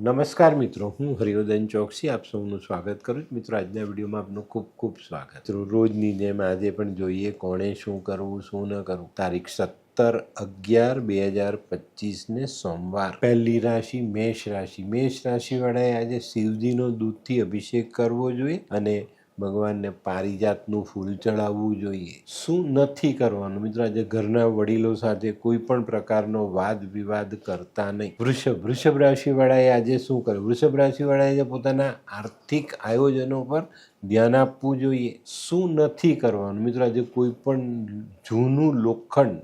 નમસ્કાર મિત્રો, હું હરિવર્ધન ચોકસી, આપ સૌનું સ્વાગત કરું છું. મિત્રો, આજના વિડીયોમાં આપનું ખૂબ ખૂબ સ્વાગત. રોજની જેમ આજે પણ જોઈએ કોણે શું કરવું, શું ન કરવું. તારીખ સત્તર અગિયાર બે હજાર પચીસને સોમવાર. પહેલી રાશિ મેષ રાશિ. મેષ રાશિવાળાએ આજે શિવજીનો દૂધથી અભિષેક કરવો જોઈએ અને ભગવાનને પારિજાતનું ફૂલ ચડાવવું જોઈએ. શું નથી કરવાનું? મિત્રો, આજે ઘરના વડીલો સાથે કોઈ પણ પ્રકારનો વાદ વિવાદ કરતા નહીં. વૃષભ વૃષભ રાશિવાળાએ આજે શું કર્યું? વૃષભ રાશિવાળાએ પોતાના આર્થિક આયોજનો પર ધ્યાન આપવું જોઈએ. શું નથી કરવાનું? મિત્રો, આજે કોઈ પણ જૂનું લોખંડ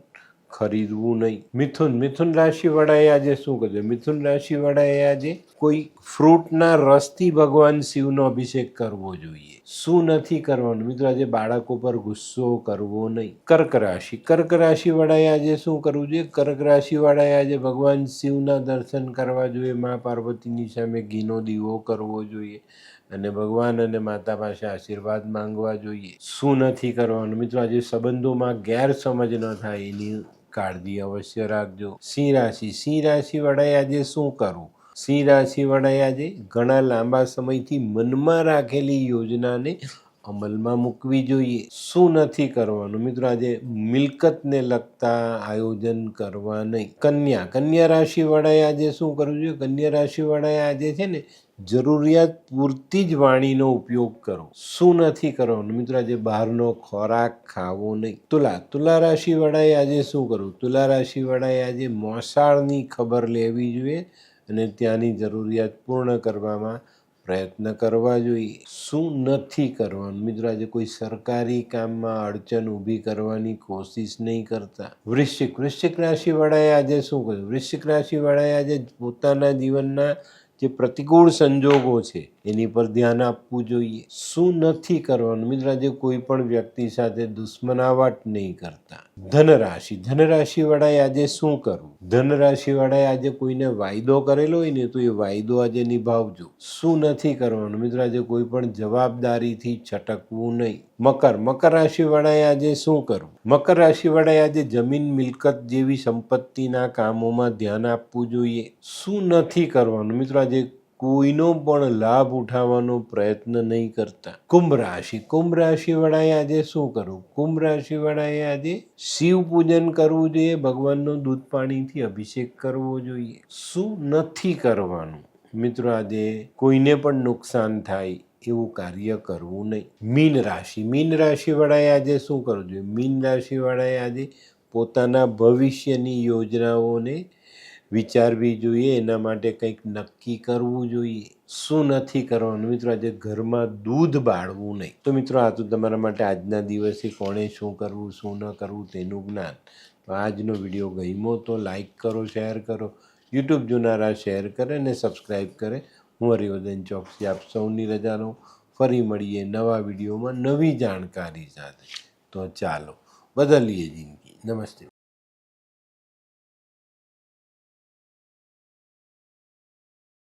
ખરીદવું નહીં. મિથુન મિથુન રાશિવાળાએ આજે શું કર્યું? મિથુન રાશિવાળાએ આજે કોઈ ફ્રૂટના રસથી ભગવાન શિવનો અભિષેક કરવો જોઈએ. શું નથી કરવાનું? મિત્રો, આજે બાળકો પર ગુસ્સો કરવો નહીં. કર્ક રાશિ. કર્ક રાશિવાળાએ આજે શું કરવું જોઈએ? કર્ક રાશિવાળાએ આજે ભગવાન શિવના દર્શન કરવા જોઈએ. મા પાર્વતીની સામે ઘીનો દીવો કરવો જોઈએ. અને ભગવાન અને માતા પાસે આશીર્વાદ માંગવા જોઈએ. શું નથી કરવાનું? મિત્રો, આજે સંબંધોમાં ગેરસમજ ન થાય, એની કાળજી અવશ્ય રાખજો. સિંહ રાશિ. સિંહ રાશિ વડાએ આજે શું કરવું? સિંહ રાશિ વડાએ આજે ઘણા લાંબા સમયથી મનમાં રાખેલી યોજનાને અમલમાં મૂકવી જોઈએ. શું નથી કરવાનું? મિત્રો, આજે મિલકતને લગતા આયોજન કરવા નહીં. કન્યા. કન્યા રાશિવાળાએ આજે શું કરવું જોઈએ? કન્યા રાશિવાળાએ આજે છે ને જરૂરિયાત પૂરતી જ વાણીનો ઉપયોગ કરો. શું નથી કરવાનું? મિત્રો, આજે બહારનો ખોરાક ખાવો નહીં. તુલા. તુલા રાશિવાળાએ આજે શું કરવું? તુલા રાશિવાળાએ આજે મોસાળની ખબર લેવી જોઈએ અને ત્યાંની જરૂરિયાત પૂર્ણ કરવામાં પ્રયત્ન કરવા જોઈએ. શું નથી કરવાનું? મિત્રો, આજે કોઈ સરકારી કામમાં અડચણ ઊભી કરવાની કોશિશ નહીં કરતા. વૃશ્ચિક વૃશ્ચિક રાશિવાળાએ આજે શું કર્યું? વૃશ્ચિક રાશિવાળાએ આજે પોતાના જીવનના જે પ્રતિકૂળ સંજોગો છે એની પર ધ્યાન આપવું જોઈએ. શું નથી કરવાનું? મિત્રો આજે કોઈ પણ વ્યક્તિ સાથે દુશ્મનાવટ નહીં કરતા. ધનરાશિ. ધનરાશિ વાળાએ આજે શું કરવું? ધનરાશિ વાળાએ આજે કોઈને વાયદો કરેલો હોય ને, તો એ વાયદો આજે નિભાવજો. શું નથી કરવાનું? મિત્રો કોઈ પણ જવાબદારીથી છટકવું નહીં. મકર. મકર રાશિ વાળાએ આજે શું કરવું? મકર રાશિ વાળાએ આજે જમીન મિલકત જેવી સંપત્તિના કામોમાં ધ્યાન આપવું જોઈએ. શું નથી કરવાનું? મિત્રો આજે કોઈનો પણ લાભ ઉઠાવવાનો પ્રયત્ન નહીં કરતા. કુંભ રાશિ. કુંભ રાશિ વાળાએ આજે શું કરવું? કુંભ રાશિ વાળાએ આજે શિવ પૂજન કરવું જોઈએ, ભગવાનનો દૂધ પાણીથી અભિષેક કરવો જોઈએ. શું નથી કરવાનું? મિત્રો, આજે કોઈને પણ નુકસાન થાય એવું કાર્ય કરવું નહીં. મીન રાશિ. મીન રાશિ વાળાએ આજે શું કરવું જોઈએ? મીન રાશિ વાળાએ આજે પોતાના ભવિષ્યની યોજનાઓને વિચારવી જોઈએ, એના માટે કંઈક નક્કી કરવું જોઈએ. શું નથી કરવાનું? મિત્રો, આજે ઘરમાં દૂધ બાળવું નહીં. તો મિત્રો, આ તો તમારા માટે આજના દિવસે કોણે શું કરવું, શું ન કરવું તેનું જ્ઞાન. તો આજનો વીડિયો ગમ્યો તો લાઈક કરો, શેર કરો. યુટ્યુબ જોનારા શેર કરે અને સબસ્ક્રાઈબ કરે. હું હરિવર્ધન ચોકસી આપ સૌની રજાનો ફરી મળીએ નવા વિડીયોમાં નવી જાણકારી સાથે. તો ચાલો, બદલીએ જિંદગી. નમસ્તે.